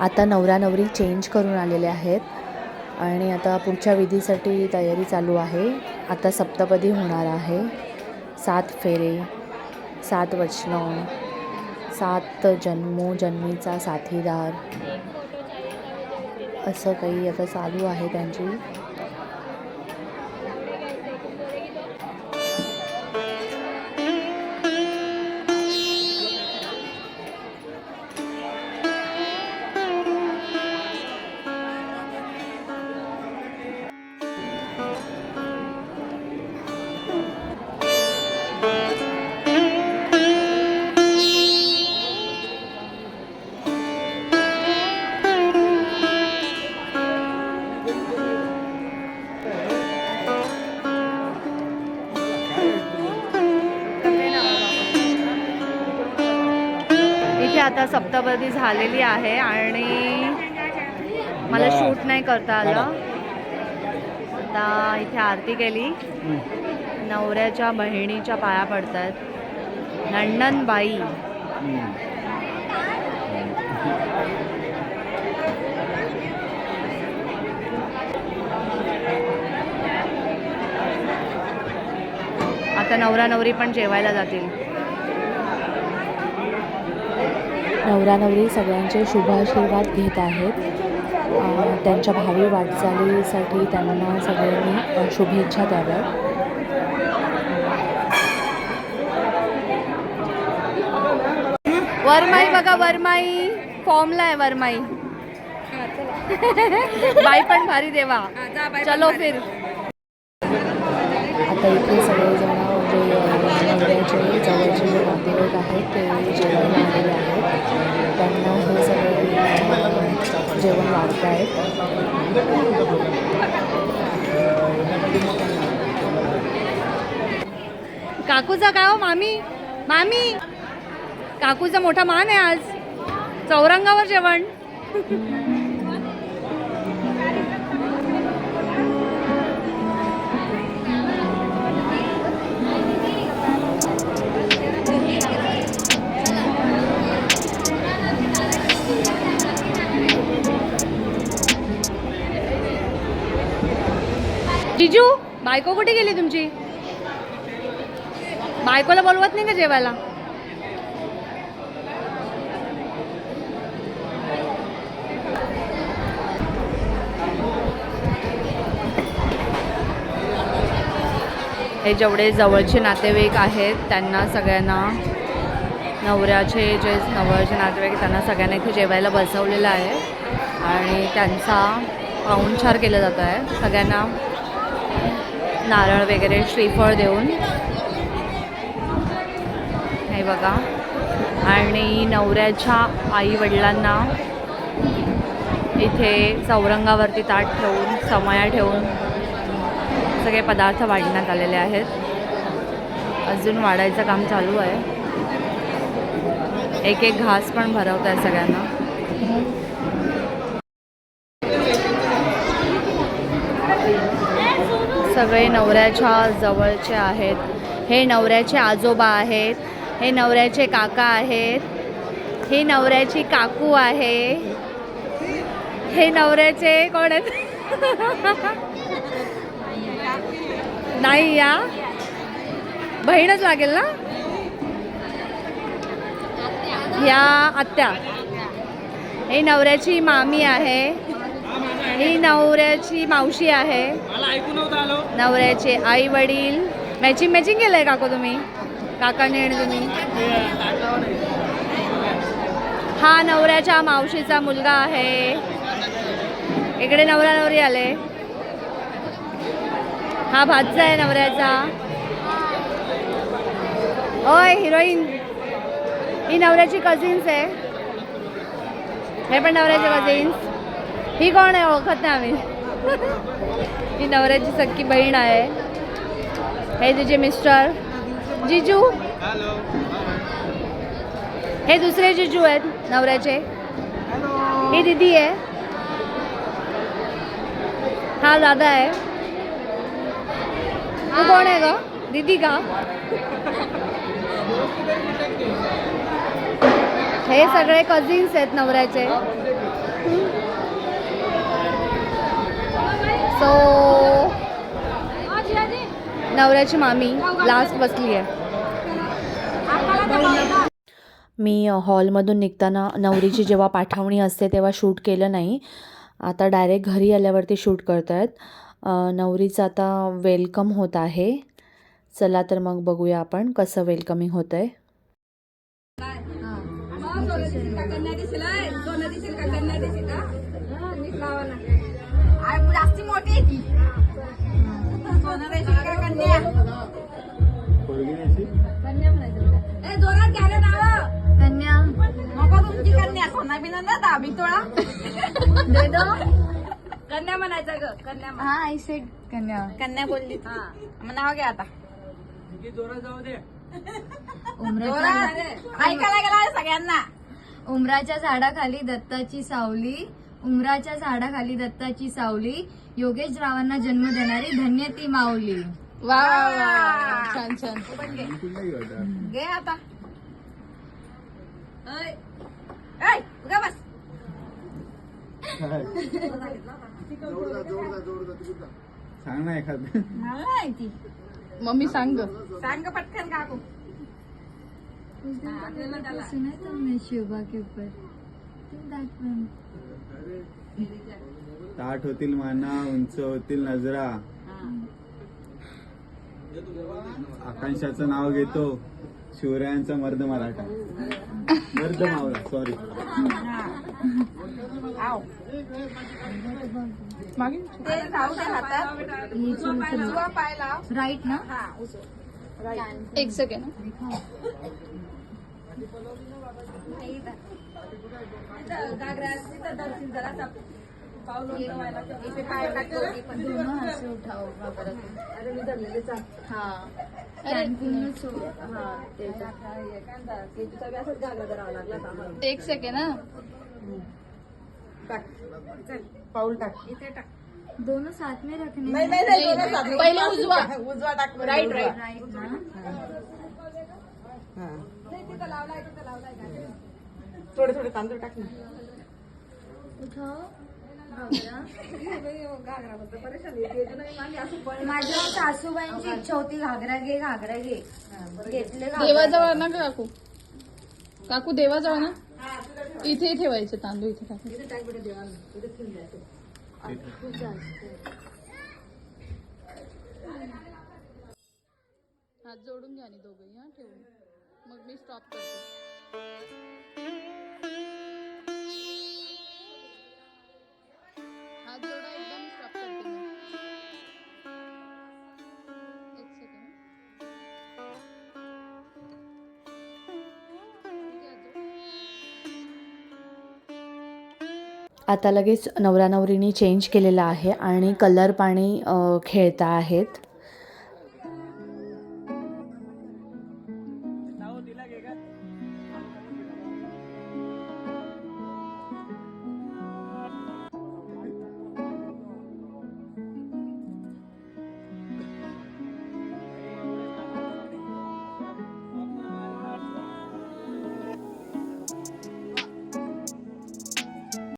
आता नवरा नवरी चेंज करून आलेले आहेत. आणि आता पुढच्या विधीसाठी तयारी चालू आहे. आता सप्तपदी होणार आहे. सात फेरे सात वचनं सात जन्मोजन्मीचा साथीदार असं काही आता चालू आहे त्यांची. आता सप्तपदी झालेली आहे आणि मला शूट नाही करता आलं. आता इथे आरती केली. नवऱ्याच्या बहिणीच्या पाया पडतात नंदनबाई. आता नवरा नवरी पण जेवायला जातील. नवरा नवरी सगळ्यांचे शुभाशीर्वाद घेत आहेत. त्यांच्या भावी वाटचालीसाठी त्यांना सगळ्यांनी शुभेच्छा द्याव्यात. वरमाई बघा वरमाई. फॉर्मला आहे वरमाई. बाई पण भारी देवा. चलो फिर. आता इथे सगळेजण जे अ, नवऱ्याचे जवळचे लोक आहेत ते जेवण आलेले आहेत. त्यांना हे सगळं जेवण वाढत आहेत काकूचा काय हो मामी? मामी? काकूचा मोठा मान आहे आज. चौरंगावर जेवण. जिजू बायको कुठे गेली तुमची? बायकोला बोलवत नाही का जेवायला? हे जेवढे जवळचे नातेवाईक आहेत त्यांना सगळ्यांना नवऱ्याचे जे नवऱ्याचे नातेवाईक त्यांना सगळ्यांना इथे जेवायला बसवलेलं आहे. आणि त्यांचा पाहुणचार केला जातो आहे. सगळ्यांना नारळ वगैरे श्रीफळ देऊन. हे बघा. आणि नवऱ्याच्या आई वडिलांना इथे चौरंगावरती ताट ठेवून समया ठेवून सगळे पदार्थ वाढण्यात आलेले आहेत. अजून वाढायचं काम चालू आहे. एक एक घास पण भरवत आहे सगळ्यांना. सगळे नवऱ्याच्या जवळचे आहेत. हे नवऱ्याचे आजोबा आहेत. हे नवऱ्याचे काका आहेत. हे नवऱ्याची काकू आहे. हे नवऱ्याचे कोण आहेत? नाही या. बहीणच लागेल ना? या आत्या. हे नवऱ्याची मामी आहे. ही नवऱ्याची मावशी आहे. नवऱ्याचे आई वडील. मॅचिंग मॅचिंग केलंय काकू तुम्ही? काकाने आणि तुम्ही? हा नवऱ्याच्या मावशीचा मुलगा आहे. इकडे नवरा नवरी आले. हा भाचा आहे नवऱ्याचा. ओय हिरोईन. ही नवऱ्याची कझिन्स आहे. हे पण नवऱ्याचे कझिन्स ही कोण आहे ओळखत नाही आम्ही? ही नवऱ्याची सख्खी बहीण आहे. हे तुझे मिस्टर. जिजू. हे दुसरे जिजू आहेत नवऱ्याचे. ही दीदी आहे. हा दादा आहे. तू कोण आहे ग? दीदी का? हे सगळे कझिन्स आहेत नवऱ्याचे. सो नवऱ्याची मामी लास्ट बसली आहे. मी हॉलमधून निघताना नवरीची जेव्हा पाठवणी असते तेव्हा शूट केलं नाही. आता डायरेक्ट घरी आल्यावरती शूट करत आहेत नवरीचं आता वेलकम होत आहे. चला तर मग बघूया आपण कसं वेलकमिंग होतं आहे जास्ती मोठी आहे ती. सोनं द्यायची का कन्या ए जोरात घ्या रे नाव. कन्या. नको तुमची कन्या सोना बिना ना दाबी तोळा. दे दो कन्या म्हणायचं ग कन्या म्हण. हा आय सेड कन्या. कन्या बोलली. मग नाव घ्या आता. जोरात ऐकायला गेला सगळ्यांना. उमराच्या झाडाखाली दत्ताची सावली. उमराच्या झाडाखाली दत्ताची सावली. योगेश रावांना जन्म देणारी धन्य ती माऊली. वा छान छान. घे. आता. ऐ. ऐ, उगा बस. सांग ना एखादं. मला नाही माहिती मम्मी सांग ग. सांग ग पटकन काकू. सुना के ऊपर. ताट होतील माना उंच होतील नजरा. आकांक्षाचं नाव घेतो. शिवरायांचा मर्द मराठा. मर्द मावळा सॉरी राईट ना? हा एक सेकंड तिथं हाँ हा. एक सेकंड हा. टाक. चल. पाऊल टाक. इथे टाक. दोनों साथ में रखने नाही नाही नाही. पहिले उजवा. उजवा टाक राईट राईट राईट ना हा. थोडे थोडे तांदूळ टाक ना. माझ्या सासूबाईंची इच्छा होती घागरा घे घागरा घे. घेतले घागरा. देवाजवळ ना काकू? काकू देवाजवळ ना? इथे ठेवायचे तांदूळ इथे टाकायचे हात जोडून घ्या आणि दोघंही हा ठेवून. मग मी स्टॉप करते. आता लगेच नवरा नवरीने चेंज केलेलं आहे आणि कलर पाणी खेळता आहेत.